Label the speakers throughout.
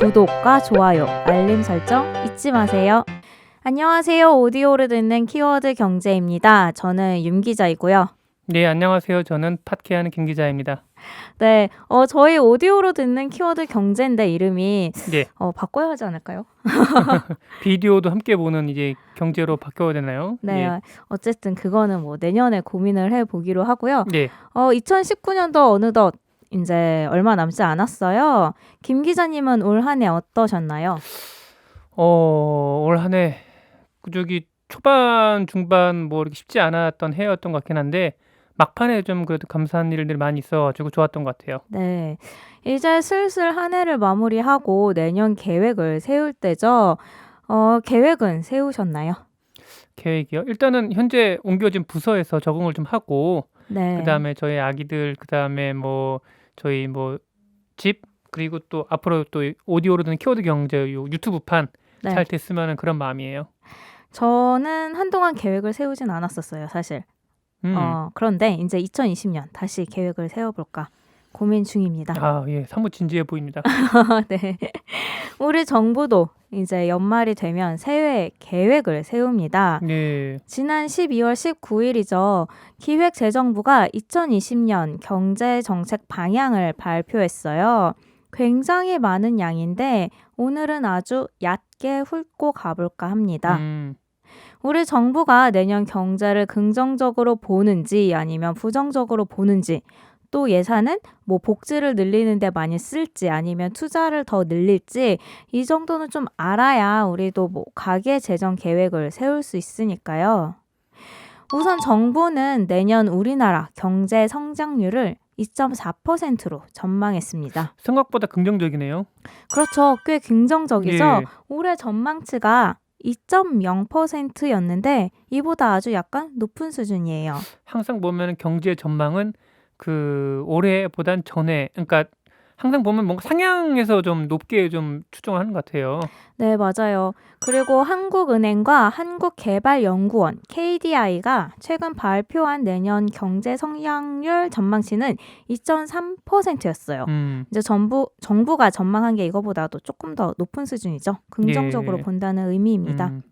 Speaker 1: 구독과 좋아요, 알림 설정 잊지 마세요. 안녕하세요. 오디오를 듣는 키워드 경제입니다. 저는 윤 기자이고요.
Speaker 2: 네, 안녕하세요. 저는 팟캐하는 김 기자입니다.
Speaker 1: 네, 어, 저희 오디오로 듣는 키워드 경제인데 이름이
Speaker 2: 네,
Speaker 1: 어, 바꿔야 하지 않을까요?
Speaker 2: 비디오도 함께 보는 이제 경제로 바뀌어야 되나요?
Speaker 1: 네,
Speaker 2: 예.
Speaker 1: 어쨌든 그거는 뭐 내년에 고민을 해보기로 하고요.
Speaker 2: 네,
Speaker 1: 어, 2019년도 어느덧 이제 얼마 남지 않았어요. 김 기자님은 올 한 해 어떠셨나요?
Speaker 2: 어, 올 한 해 저기 초반, 중반 뭐 이렇게 쉽지 않았던 해였던 것 같긴 한데 막판에 좀 그래도 감사한 일들이 많이 있어가지고 좋았던 것 같아요.
Speaker 1: 네. 이제 슬슬 한 해를 마무리하고 내년 계획을 세울 때죠. 어, 계획은 세우셨나요?
Speaker 2: 계획이요. 일단은 현재 옮겨진 부서에서 적응을 좀 하고
Speaker 1: 네.
Speaker 2: 그다음에 저희 아기들 그다음에 뭐 저희 뭐 집 그리고 또 앞으로 또 오디오로 듣는 키워드 경제 요 유튜브판
Speaker 1: 네.
Speaker 2: 잘 됐으면 그런 마음이에요.
Speaker 1: 저는 한동안 계획을 세우진 않았었어요, 사실.
Speaker 2: 음.
Speaker 1: 어, 그런데 이제 2020년 다시 계획을 세워볼까 고민 중입니다.
Speaker 2: 아, 예. 사뭇 진지해 보입니다.
Speaker 1: 네. 우리 정부도 이제 연말이 되면 새해 계획을 세웁니다.
Speaker 2: 네.
Speaker 1: 지난 12월 19일이죠. 기획재정부가 2020년 경제정책 방향을 발표했어요. 굉장히 많은 양인데 오늘은 아주 얕게 훑고 가볼까 합니다.
Speaker 2: 음.
Speaker 1: 우리 정부가 내년 경제를 긍정적으로 보는지 아니면 부정적으로 보는지 또 예산은 뭐 복지를 늘리는 데 많이 쓸지 아니면 투자를 더 늘릴지 이 정도는 좀 알아야 우리도 뭐 가계 재정 계획을 세울 수 있으니까요. 우선 정부는 내년 우리나라 경제 성장률을 2.4%로 전망했습니다.
Speaker 2: 생각보다 긍정적이네요.
Speaker 1: 그렇죠. 꽤 긍정적이죠.
Speaker 2: 예.
Speaker 1: 올해 전망치가 2.0%였는데 이보다 아주 약간 높은 수준이에요.
Speaker 2: 항상 보면 경제 전망은 그 올해보단 전에 그러니까 항상 보면 뭔가 상향해서 좀 높게 좀 추정하는 것 같아요.
Speaker 1: 네, 맞아요. 그리고 한국은행과 한국개발연구원 KDI가 최근 발표한 내년 경제 성장률 전망치는 2.3%였어요.
Speaker 2: 음.
Speaker 1: 이제 정부 정부가 전망한 게 이거보다도 조금 더 높은 수준이죠. 긍정적으로
Speaker 2: 예.
Speaker 1: 본다는 의미입니다.
Speaker 2: 음.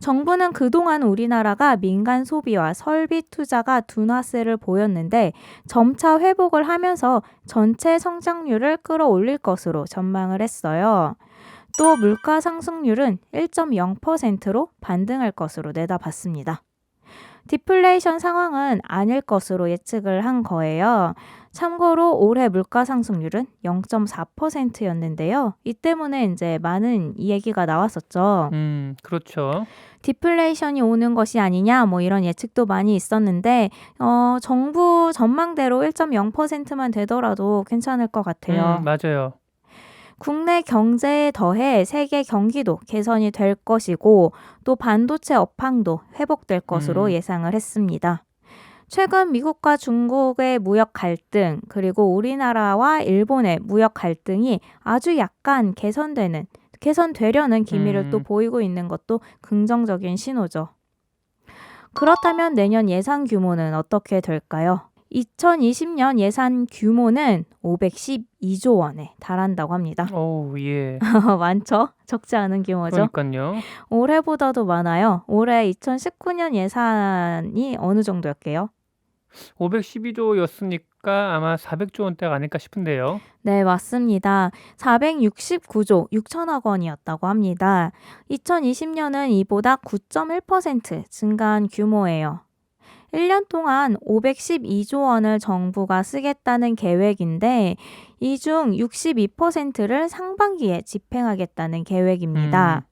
Speaker 1: 정부는 그동안 우리나라가 민간 소비와 설비 투자가 둔화세를 보였는데 점차 회복을 하면서 전체 성장률을 끌어올릴 것으로 전망을 했어요. 또 물가 상승률은 1.0%로 반등할 것으로 내다봤습니다. 디플레이션 상황은 아닐 것으로 예측을 한 거예요. 참고로 올해 물가 상승률은 0.4%였는데요. 이 때문에 이제 많은 이 얘기가 나왔었죠.
Speaker 2: 음, 그렇죠.
Speaker 1: 디플레이션이 오는 것이 아니냐 뭐 이런 예측도 많이 있었는데 어, 정부 전망대로 1.0%만 되더라도 괜찮을 것 같아요.
Speaker 2: 음, 맞아요.
Speaker 1: 국내 경제에 더해 세계 경기도 개선이 될 것이고 또 반도체 업황도 회복될 것으로
Speaker 2: 음.
Speaker 1: 예상을 했습니다. 최근 미국과 중국의 무역 갈등 그리고 우리나라와 일본의 무역 갈등이 아주 약간 개선되는 개선되려는 기미를 또
Speaker 2: 음.
Speaker 1: 보이고 있는 것도 긍정적인 신호죠. 그렇다면 내년 예산 규모는 어떻게 될까요? 2020년 예산 규모는 512조 원에 달한다고 합니다.
Speaker 2: 오, 예.
Speaker 1: 많죠? 적지 않은 규모죠.
Speaker 2: 그러니까요.
Speaker 1: 올해보다도 많아요. 올해 2019년 예산이 어느 정도였게요?
Speaker 2: 512조였으니까 아마 400조 원대가 아닐까 싶은데요.
Speaker 1: 네, 맞습니다. 469조 6천억 원이었다고 합니다. 2020년은 이보다 9.1% 증가한 규모예요. 1년 동안 512조 원을 정부가 쓰겠다는 계획인데 이 중 62%를 상반기에 집행하겠다는 계획입니다.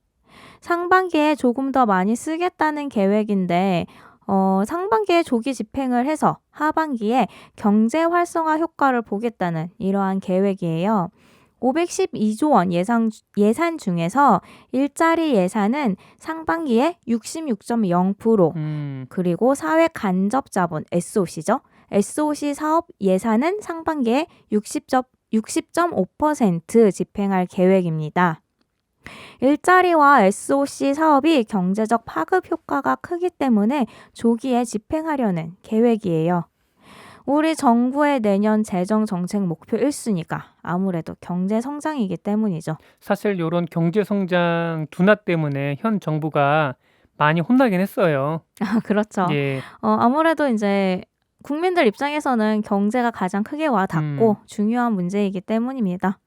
Speaker 1: 상반기에 조금 더 많이 쓰겠다는 계획인데 어, 상반기에 조기 집행을 해서 하반기에 경제 활성화 효과를 보겠다는 이러한 계획이에요. 512조 원 예상, 예산 중에서 일자리 예산은 상반기에 66.0%,
Speaker 2: 음,
Speaker 1: 그리고 사회 간접 자본 SOC죠. SOC 사업 예산은 상반기에 60점, 60.5% 집행할 계획입니다. 일자리와 SOC 사업이 경제적 파급 효과가 크기 때문에 조기에 집행하려는 계획이에요. 우리 정부의 내년 재정 정책 목표 1순위가 아무래도 경제 성장이기 때문이죠.
Speaker 2: 사실 요런 경제 성장 둔화 때문에 현 정부가 많이 혼나긴 했어요.
Speaker 1: 아 그렇죠.
Speaker 2: 예.
Speaker 1: 어 아무래도 인제 국민들 입장에서는 경제가 가장 크게 와 닿고
Speaker 2: 음.
Speaker 1: 중요한 문제이기 때문입니다.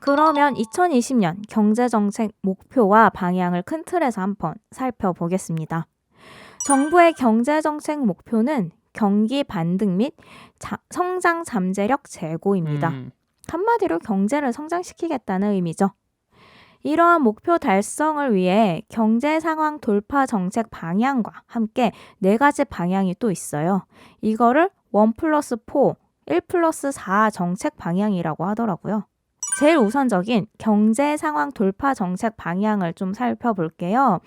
Speaker 1: 그러면 2020년 경제 정책 목표와 방향을 큰 틀에서 한번 살펴보겠습니다. 정부의 경제 정책 목표는 경기 반등 및 자, 성장 잠재력 제고입니다.
Speaker 2: 음.
Speaker 1: 한마디로 경제를 성장시키겠다는 의미죠. 이러한 목표 달성을 위해 경제 상황 돌파 정책 방향과 함께 네 가지 방향이 또 있어요. 이거를 1 플러스 4, 1 플러스 4 정책 방향이라고 하더라고요. 제일 우선적인 경제 상황 돌파 정책 방향을 좀 살펴볼게요.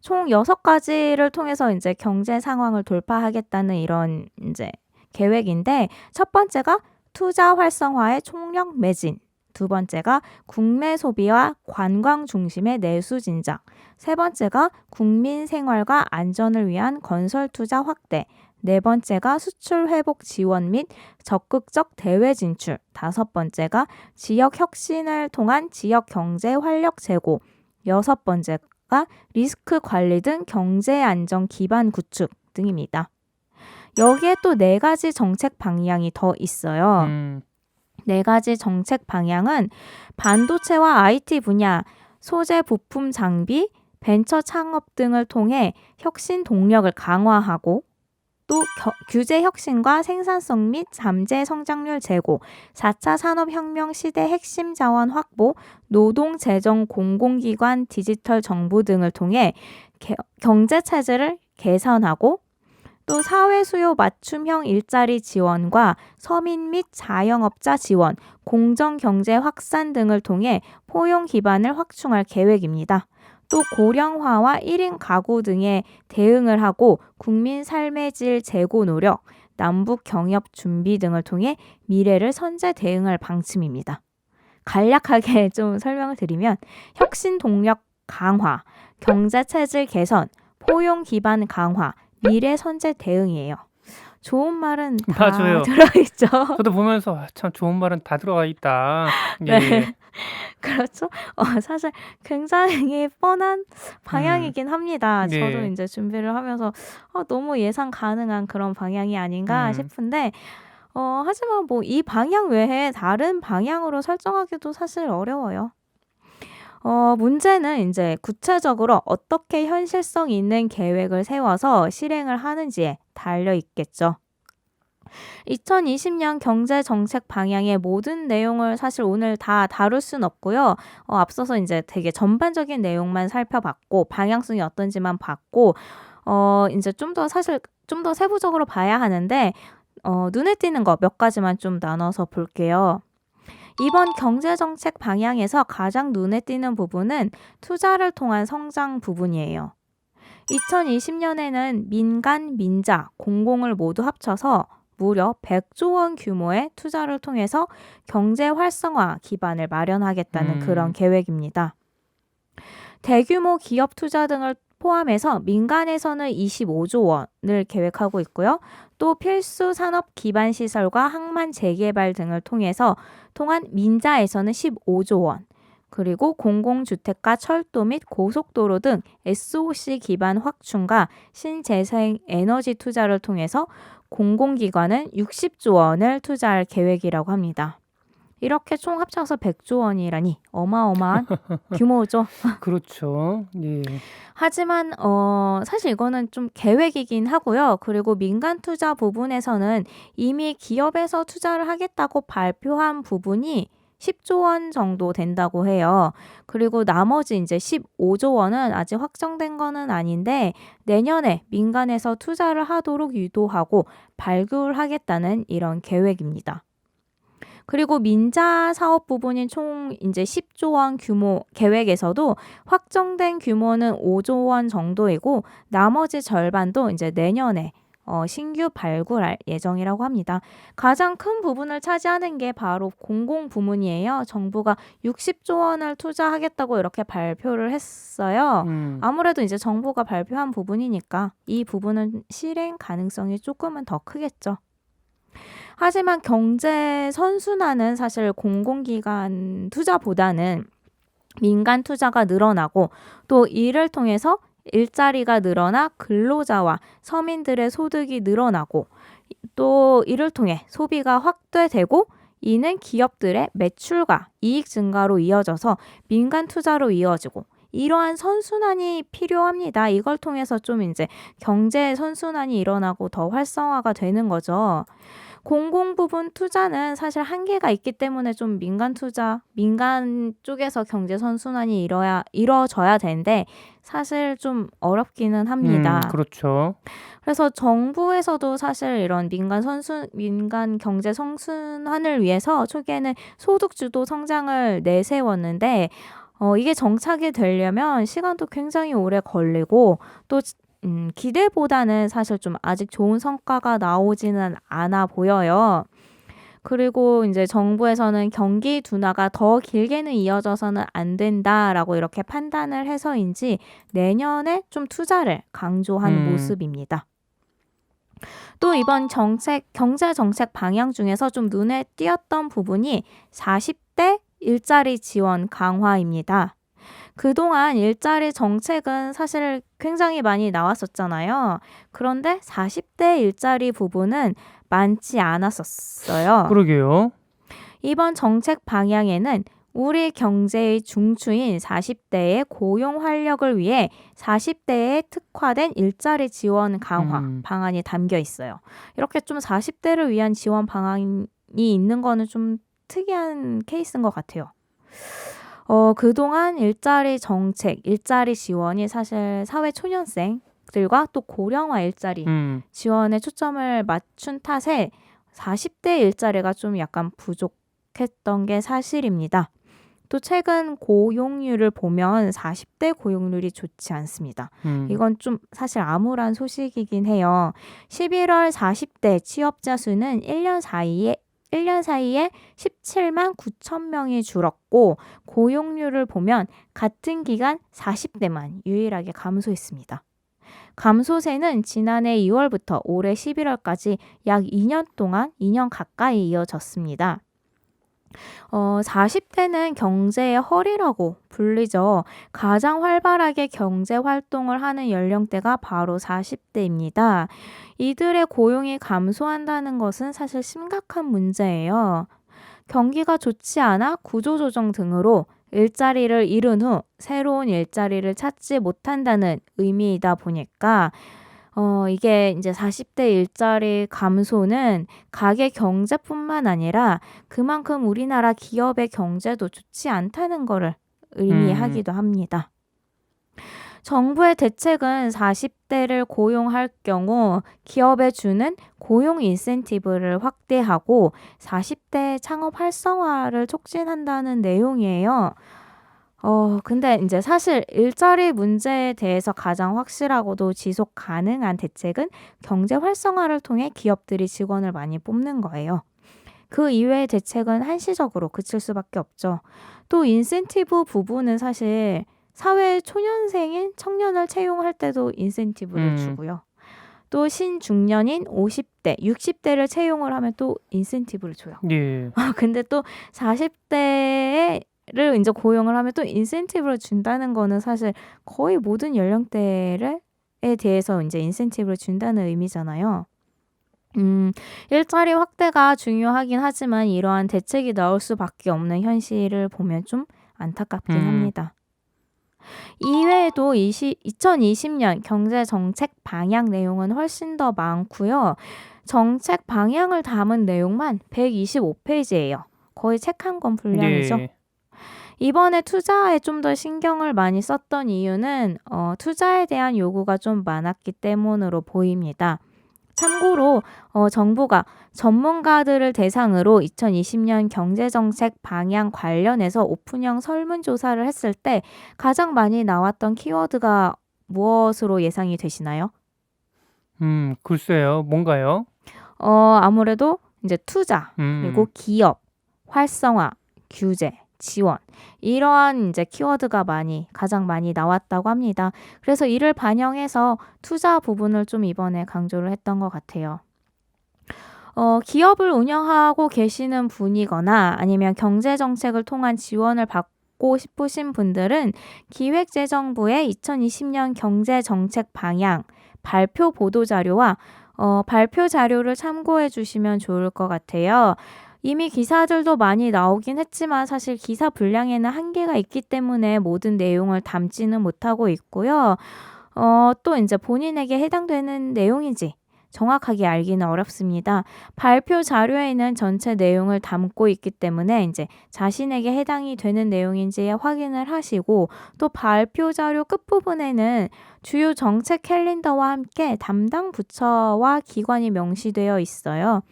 Speaker 1: 총 6가지를 통해서 이제 경제 상황을 돌파하겠다는 이런 이제 계획인데 첫 번째가 투자 활성화의 총력 매진. 두 번째가 국내 소비와 관광 중심의 내수 진작. 세 번째가 국민 생활과 안전을 위한 건설 투자 확대. 네 번째가 수출 회복 지원 및 적극적 대외 진출. 다섯 번째가 지역 혁신을 통한 지역 경제 활력 제고. 여섯 번째 가 리스크 관리 등 경제 안정 기반 구축 등입니다. 여기에 또 네 가지 정책 방향이 더 있어요.
Speaker 2: 음.
Speaker 1: 네 가지 정책 방향은 반도체와 IT 분야, 소재 부품 장비, 벤처 창업 등을 통해 혁신 동력을 강화하고 또 겨- 규제 혁신과 생산성 및 잠재 성장률 제고, 4차 산업혁명 시대 핵심 자원 확보, 노동 재정 공공기관 디지털 정보 등을 통해 개- 경제 체제를 개선하고 또 사회 수요 맞춤형 일자리 지원과 서민 및 자영업자 지원, 공정 경제 확산 등을 통해 포용 기반을 확충할 계획입니다. 또 고령화와 1인 가구 등에 대응을 하고 국민 삶의 질 제고 노력, 남북 경협 준비 등을 통해 미래를 선제 대응할 방침입니다. 간략하게 좀 설명을 드리면 혁신 동력 강화, 경제 체질 개선, 포용 기반 강화, 미래 선제 대응이에요. 좋은 말은 다
Speaker 2: 맞아요.
Speaker 1: 들어있죠.
Speaker 2: 저도 보면서 아, 참 좋은 말은 다 들어가 있다. 예.
Speaker 1: 네. 그렇죠. 어, 사실 굉장히 뻔한 방향이긴 합니다.
Speaker 2: 네.
Speaker 1: 저도 이제 준비를 하면서 어, 너무 예상 가능한 그런 방향이 아닌가
Speaker 2: 음.
Speaker 1: 싶은데 어, 하지만 뭐 이 방향 외에 다른 방향으로 설정하기도 사실 어려워요. 어, 문제는 이제 구체적으로 어떻게 현실성 있는 계획을 세워서 실행을 하는지에 달려 있겠죠. 2020년 경제 정책 방향의 모든 내용을 사실 오늘 다 다룰 순 없고요. 어, 앞서서 이제 되게 전반적인 내용만 살펴봤고 방향성이 어떤지만 봤고 어, 이제 좀 더 사실 좀 더 세부적으로 봐야 하는데 어, 눈에 띄는 거 몇 가지만 좀 나눠서 볼게요. 이번 경제정책 방향에서 가장 눈에 띄는 부분은 투자를 통한 성장 부분이에요. 2020년에는 민간, 민자, 공공을 모두 합쳐서 무려 100조 원 규모의 투자를 통해서 경제 활성화 기반을 마련하겠다는
Speaker 2: 음.
Speaker 1: 그런 계획입니다. 대규모 기업 투자 등을 포함해서 민간에서는 25조 원을 계획하고 있고요. 또 필수 산업 기반 시설과 항만 재개발 등을 통해서 통한 민자에서는 15조 원, 그리고 공공주택과 철도 및 고속도로 등 SOC 기반 확충과 신재생 에너지 투자를 통해서 공공기관은 60조 원을 투자할 계획이라고 합니다. 이렇게 총 합쳐서 100조 원이라니 어마어마한 규모죠.
Speaker 2: 그렇죠. 예.
Speaker 1: 하지만 어 사실 이거는 좀 계획이긴 하고요. 그리고 민간 투자 부분에서는 이미 기업에서 투자를 하겠다고 발표한 부분이 10조 원 정도 된다고 해요. 그리고 나머지 이제 15조 원은 아직 확정된 거는 아닌데 내년에 민간에서 투자를 하도록 유도하고 발굴하겠다는 이런 계획입니다. 그리고 민자 사업 부분인 총 이제 10조 원 규모 계획에서도 확정된 규모는 5조 원 정도이고 나머지 절반도 이제 내년에 어, 신규 발굴할 예정이라고 합니다. 가장 큰 부분을 차지하는 게 바로 공공 부문이에요. 정부가 60조 원을 투자하겠다고 이렇게 발표를 했어요.
Speaker 2: 음.
Speaker 1: 아무래도 이제 정부가 발표한 부분이니까 이 부분은 실행 가능성이 조금은 더 크겠죠. 하지만 경제 선순환은 사실 공공기관 투자보다는 민간 투자가 늘어나고 또 이를 통해서 일자리가 늘어나 근로자와 서민들의 소득이 늘어나고 또 이를 통해 소비가 확대되고 이는 기업들의 매출과 이익 증가로 이어져서 민간 투자로 이어지고 이러한 선순환이 필요합니다. 이걸 통해서 좀 이제 경제 선순환이 일어나고 더 활성화가 되는 거죠. 공공 부분 투자는 사실 한계가 있기 때문에 좀 민간 투자, 민간 쪽에서 경제 선순환이 이뤄야 이뤄져야 되는데 사실 좀 어렵기는 합니다.
Speaker 2: 음, 그렇죠.
Speaker 1: 그래서 정부에서도 사실 이런 민간 선순 민간 경제 성순환을 위해서 초기에는 소득 주도 성장을 내세웠는데 어 이게 정착이 되려면 시간도 굉장히 오래 걸리고 또 음, 기대보다는 사실 좀 아직 좋은 성과가 나오지는 않아 보여요. 그리고 이제 정부에서는 경기 둔화가 더 길게는 이어져서는 안 된다라고 이렇게 판단을 해서인지 내년에 좀 투자를 강조한
Speaker 2: 음.
Speaker 1: 모습입니다. 또 이번 정책, 경제 정책 방향 중에서 좀 눈에 띄었던 부분이 40대 일자리 지원 강화입니다. 그동안 일자리 정책은 사실 굉장히 많이 나왔었잖아요. 그런데 40대 일자리 부분은 많지 않았었어요.
Speaker 2: 그러게요.
Speaker 1: 이번 정책 방향에는 우리 경제의 중추인 40대의 고용 활력을 위해 40대에 특화된 일자리 지원 강화
Speaker 2: 음.
Speaker 1: 방안이 담겨 있어요. 이렇게 좀 40대를 위한 지원 방안이 있는 거는 좀 특이한 케이스인 것 같아요. 어, 그동안 일자리 정책, 일자리 지원이 사실 사회 초년생 들과 또 고령화 일자리
Speaker 2: 음.
Speaker 1: 지원에 초점을 맞춘 탓에 40대 일자리가 좀 약간 부족했던 게 사실입니다. 또 최근 고용률을 보면 40대 고용률이 좋지 않습니다.
Speaker 2: 음.
Speaker 1: 이건 좀 사실 암울한 소식이긴 해요. 11월 40대 취업자 수는 1년 사이에 1년 사이에 17만 9천 명이 줄었고 고용률을 보면 같은 기간 40대만 유일하게 감소했습니다. 감소세는 지난해 2월부터 올해 11월까지 약 2년 동안 2년 가까이 이어졌습니다. 어, 40대는 경제의 허리라고 불리죠. 가장 활발하게 경제 활동을 하는 연령대가 바로 40대입니다. 이들의 고용이 감소한다는 것은 사실 심각한 문제예요. 경기가 좋지 않아 구조조정 등으로 일자리를 잃은 후 새로운 일자리를 찾지 못한다는 의미이다 보니까 어, 이게 이제 40 대 일자리 감소는 가계 경제뿐만 아니라 그만큼 우리나라 기업의 경제도 좋지 않다는 거를 의미하기도 합니다. 정부의 대책은 40 대를 고용할 경우 기업에 주는 고용 인센티브를 확대하고 40 대 창업 활성화를 촉진한다는 내용이에요. 어, 근데 이제 사실 일자리 문제에 대해서 가장 확실하고도 지속 가능한 대책은 경제 활성화를 통해 기업들이 직원을 많이 뽑는 거예요. 그 이외의 대책은 한시적으로 그칠 수밖에 없죠. 또 인센티브 부분은 사실 사회 초년생인 청년을 채용할 때도 인센티브를
Speaker 2: 음.
Speaker 1: 주고요. 또 신중년인 50대, 60대를 채용을 하면 또 인센티브를 줘요.
Speaker 2: 예.
Speaker 1: 아, 근데 또 40대 를 이제 고용을 하면 또 인센티브를 준다는 거는 사실 거의 모든 연령대를 에 대해서 이제 인센티브를 준다는 의미잖아요. 음, 일자리 확대가 중요하긴 하지만 이러한 대책이 나올 수밖에 없는 현실을 보면 좀 안타깝긴
Speaker 2: 음.
Speaker 1: 합니다. 이외에도 20, 2020년 경제 정책 방향 내용은 훨씬 더 많고요. 정책 방향을 담은 내용만 125페이지예요. 거의 책 한 권 분량이죠.
Speaker 2: 예.
Speaker 1: 이번에 투자에 좀 더 신경을 많이 썼던 이유는 어, 투자에 대한 요구가 좀 많았기 때문으로 보입니다. 참고로 어, 정부가 전문가들을 대상으로 2020년 경제정책 방향 관련해서 오픈형 설문조사를 했을 때 가장 많이 나왔던 키워드가 무엇으로 예상이 되시나요?
Speaker 2: 음, 글쎄요. 뭔가요?
Speaker 1: 어, 아무래도 이제 투자,
Speaker 2: 음.
Speaker 1: 그리고 기업, 활성화, 규제, 지원 이러한 이제 키워드가 많이 가장 많이 나왔다고 합니다. 그래서 이를 반영해서 투자 부분을 좀 이번에 강조를 했던 것 같아요. 어, 기업을 운영하고 계시는 분이거나 아니면 경제 정책을 통한 지원을 받고 싶으신 분들은 기획재정부의 2020년 경제 정책 방향 발표 보도 자료와 어, 발표 자료를 참고해 주시면 좋을 것 같아요. 이미 기사들도 많이 나오긴 했지만 사실 기사 분량에는 한계가 있기 때문에 모든 내용을 담지는 못하고 있고요. 어, 또 이제 본인에게 해당되는 내용인지 정확하게 알기는 어렵습니다. 발표 자료에는 전체 내용을 담고 있기 때문에 이제 자신에게 해당이 되는 내용인지 확인을 하시고 또 발표 자료 끝부분에는 주요 정책 캘린더와 함께 담당 부처와 기관이 명시되어 있어요.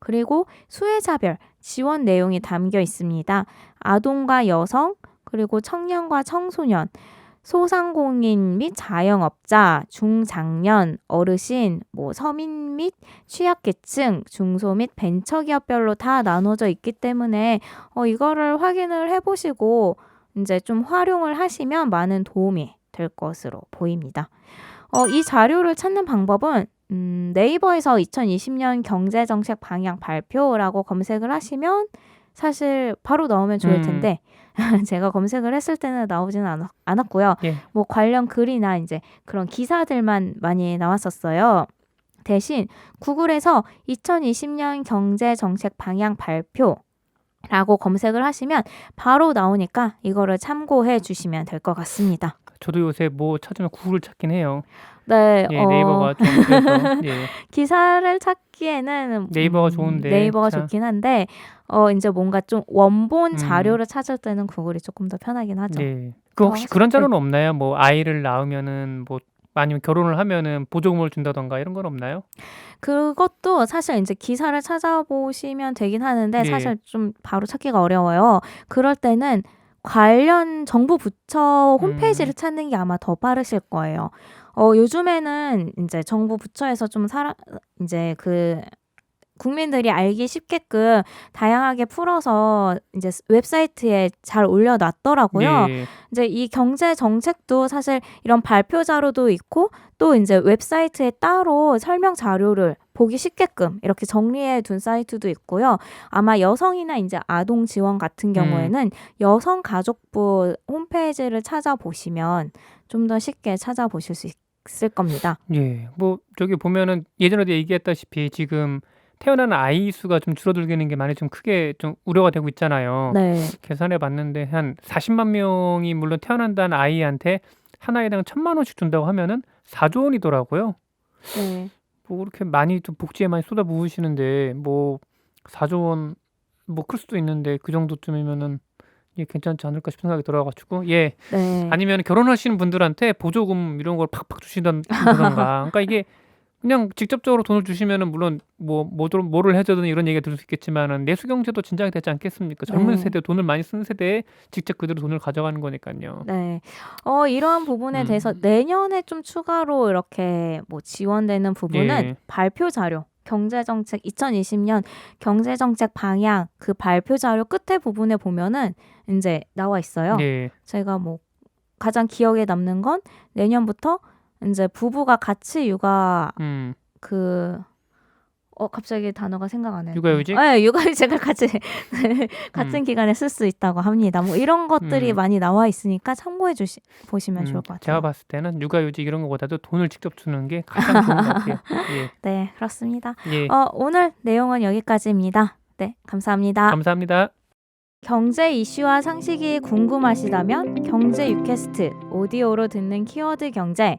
Speaker 1: 그리고 수혜자별 지원 내용이 담겨 있습니다. 아동과 여성, 그리고 청년과 청소년, 소상공인 및 자영업자, 중장년, 어르신, 뭐 서민 및 취약계층, 중소 및 벤처기업별로 다 나눠져 있기 때문에 어, 이거를 확인을 해보시고 이제 좀 활용을 하시면 많은 도움이 될 것으로 보입니다. 어, 이 자료를 찾는 방법은 음, 네이버에서 2020년 경제정책 방향 발표라고 검색을 하시면 사실 바로 나오면 좋을
Speaker 2: 음.
Speaker 1: 텐데 제가 검색을 했을 때는 나오지는 않, 않았고요.
Speaker 2: 예.
Speaker 1: 뭐 관련 글이나 이제 그런 기사들만 많이 나왔었어요. 대신 구글에서 2020년 경제 정책 방향 발표 라고 검색을 하시면 바로 나오니까 이거를 참고해 주시면 될 것 같습니다.
Speaker 2: 저도 요새 뭐 찾으면 구글 찾긴 해요.
Speaker 1: 네,
Speaker 2: 예,
Speaker 1: 어,
Speaker 2: 네이버가 좀 그래서 예.
Speaker 1: 기사를 찾기에는
Speaker 2: 네이버가
Speaker 1: 음,
Speaker 2: 좋은데,
Speaker 1: 네이버가
Speaker 2: 참.
Speaker 1: 좋긴 한데 어 이제 뭔가 좀 원본
Speaker 2: 음.
Speaker 1: 자료를 찾을 때는 구글이 조금 더 편하긴 하죠.
Speaker 2: 네. 그 혹시
Speaker 1: 더
Speaker 2: 그런 자료는 없나요? 뭐 아이를 낳으면은 뭐 아니면 결혼을 하면은 보조금을 준다던가 이런 건 없나요?
Speaker 1: 그것도 사실 이제 기사를 찾아보시면 되긴 하는데
Speaker 2: 예.
Speaker 1: 사실 좀 바로 찾기가 어려워요. 그럴 때는 관련 정부 부처 홈페이지를
Speaker 2: 음.
Speaker 1: 찾는 게 아마 더 빠르실 거예요. 어, 요즘에는 이제 정부 부처에서 좀 사람 이제 그 국민들이 알기 쉽게끔 다양하게 풀어서 이제 웹사이트에 잘 올려 놨더라고요.
Speaker 2: 예.
Speaker 1: 이제 이 경제 정책도 사실 이런 발표 자료도 있고 또 이제 웹사이트에 따로 설명 자료를 보기 쉽게끔 이렇게 정리해 둔 사이트도 있고요. 아마 여성이나 이제 아동 지원 같은 경우에는 여성 가족부 홈페이지를 찾아보시면 좀 더 쉽게 찾아보실 수 있을 겁니다.
Speaker 2: 예. 뭐 저기 보면은 예전에도 얘기했다시피 지금 태어나는 아이 수가 좀 줄어들기는 게 많이 좀 크게 좀 우려가 되고 있잖아요.
Speaker 1: 네.
Speaker 2: 계산해 봤는데 한 40만 명이 물론 태어난다는 아이한테 한 아이당 천만 원씩 준다고 하면은 4조 원이더라고요.
Speaker 1: 네.
Speaker 2: 뭐 그렇게 많이 좀 복지에 많이 쏟아부으시는데 뭐 4조 원 뭐 클 수도 있는데 그 정도쯤이면은 예, 괜찮지 않을까 싶은 생각이 들어가지고 예
Speaker 1: 네.
Speaker 2: 아니면 결혼하시는 분들한테 보조금 이런 걸 팍팍 주시던가 그러니까 이게 그냥 직접적으로 돈을 주시면은 물론 뭐 뭐를 뭐를 해줘든 이런 얘기가 들을 수 있겠지만은 내수 경제도 진작이 되지 않겠습니까? 젊은
Speaker 1: 네.
Speaker 2: 세대 돈을 많이 쓰는 세대에 직접 그대로 돈을 가져가는 거니까요.
Speaker 1: 네. 어, 이러한 부분에
Speaker 2: 음.
Speaker 1: 대해서 내년에 좀 추가로 이렇게 뭐 지원되는 부분은
Speaker 2: 예.
Speaker 1: 발표 자료, 경제정책 2020년 경제정책 방향 그 발표 자료 끝에 부분에 보면은 이제 나와 있어요.
Speaker 2: 예.
Speaker 1: 제가 뭐 가장 기억에 남는 건 내년부터 이제 부부가 같이 육아
Speaker 2: 음.
Speaker 1: 그 어, 갑자기 단어가 생각 안 나요.
Speaker 2: 육아휴직?
Speaker 1: 네, 육아휴직을 같이 같은 기간에 쓸 수 있다고 합니다. 뭐 이런 것들이
Speaker 2: 음.
Speaker 1: 많이 나와 있으니까 참고해 주시 보시면 좋을
Speaker 2: 음,
Speaker 1: 것 같아요.
Speaker 2: 제가 봤을 때는 육아휴직 이런 거보다도 돈을 직접 주는 게 가장 좋은 것 같아요.
Speaker 1: 네, 그렇습니다.
Speaker 2: 예. 예.
Speaker 1: 어, 오늘 내용은 여기까지입니다. 네, 감사합니다.
Speaker 2: 감사합니다.
Speaker 1: 경제 이슈와 상식이 궁금하시다면 경제 유캐스트 오디오로 듣는 키워드 경제